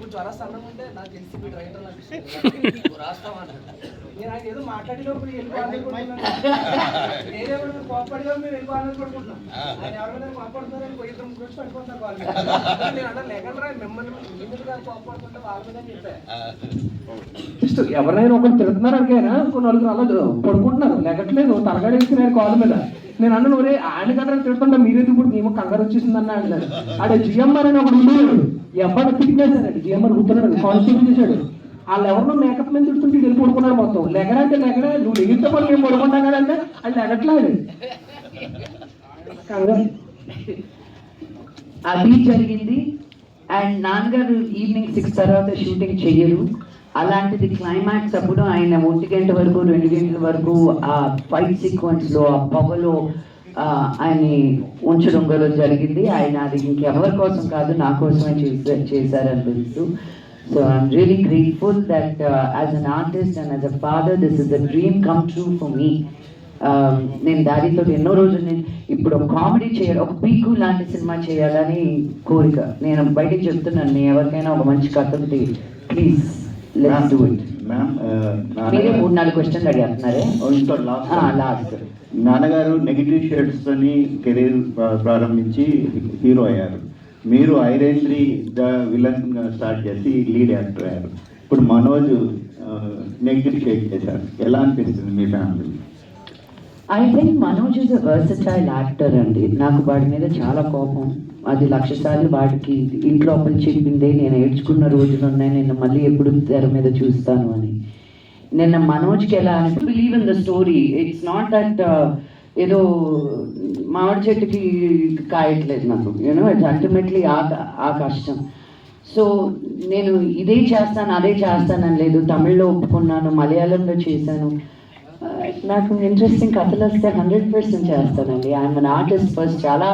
కొంచెం అలా సన్నం ఉంటే నాకు తెలిసి మీరు రైటర్ నేను ఆయన ఏదో మాట్లాడేటప్పుడు వెళ్ళిపోవాలనుకుంటున్నాను మీరు మీరు వెళ్ళిపోవాలనుకుంటున్నాను ఆయన ఎవరైనా కోపడుతున్నారని పోయి ఇద్దరు ముగ్గురు పడిపోతున్నారు వాళ్ళు నేను లేకుండా మిమ్మల్ని మీ మీద కోపడుతుంటే వాళ్ళ మీద చెప్పాను ఎవరైనా ఒకరు తిరుగుతున్నారు అనుకైనా కొన్ని వాళ్ళు అలా పడుకుంటున్నారు. లేకట్లేదు తలగాడేసుకున్నారు కాళ్ళ మీద నేను అన్న ఒరే ఆయన కదా తిడుతుంటా మీరెందుకు ఇప్పుడు మేము కంగారు వచ్చేసింది అన్న అన్నాడు ఆడ జిఎంఆర్ అని ఒకడు ఉండేవాడు ఎవరు తిరిగేశాడు జిఎంఆర్ గుర్తున్నాడు కాన్స్టిట్యూట్ చేశాడు. వాళ్ళు ఎవరినో మేకప్ మీద తిడుతుంటే వెళ్ళి పడుకున్నాడు మొత్తం. లెగడంటే లెగడే నువ్వు లెగితే పని మేము పడుకుంటాం కదంటే అది లెగట్లేదు. కంగారు అది జరిగింది. అండ్ నాన్నగారు ఈవినింగ్ సిక్స్ తర్వాత షూటింగ్ చెయ్యరు అలాంటిది క్లైమాక్స్ అప్పుడు ఆయన ఒంటి గంట వరకు రెండు గంటల వరకు ఆ ఫైట్ సీక్వెన్స్లో ఆ పొగలో ఆయన్ని ఉంచడం కూడా జరిగింది. ఆయన అది ఇంకెవరి కోసం కాదు నా కోసమే చేశారు చేశారని so I'm really grateful that as an artist and as a father this is the dream come true for me నేను దానితో ఎన్నో రోజులు నేను ఇప్పుడు ఒక కామెడీ చేయాలి ఒక పీకు లాంటి సినిమా చేయాలని కోరిక. నేను బయటికి చెప్తున్నాను నేను ఎవరికైనా ఒక మంచి కథ ఉంటే please let's do it ma'am మీరే మూడు నాలుగు క్వశ్చన్లు అడుగుతున్నారే ఇంకో లాస్ట్ లాస్ట్ నాన్నగారు నెగిటివ్ షేడ్స్ తోని కెరీర్ ప్రారంభించి హీరో అయ్యారు. మీరు ఐరేంద్రి ద విలన్ స్టార్ట్ చేసి లీడ్ యాక్టర్ అయ్యారు. ఇప్పుడు మనోజ్ నెగిటివ్ షేడ్ చేశారు. ఎలా అనిపిస్తుంది మీ family I think Manoj is a versatile actor అండి. నాకు వాడి మీద చాలా కోపం. అది లక్షసార్లు వాడికి ఇంట్లో చెప్పిందే నేను ఏడ్చుకున్న రోజులు ఉన్నాయి నేను మళ్ళీ ఎప్పుడు తెర మీద చూస్తాను అని. నిన్న మనోజ్కి ఎలా అని believe in the story it's not that ఏదో మామిడి చెట్టుకి కాయట్లేదు నాకు. యూనో ఇట్స్ అల్టిమేట్లీ ఆ ఆ కష్టం. సో నేను ఇదే చేస్తాను అదే చేస్తానని లేదు. తమిళ్ళో ఒప్పుకున్నాను మలయాళంలో చేశాను. నాకు ఇంట్రెస్టింగ్ కథలు వస్తే హండ్రెడ్ పర్సెంట్ చేస్తానండి. ఐఎమ్ అన్ ఆర్టిస్ట్ ఫస్ట్ చాలా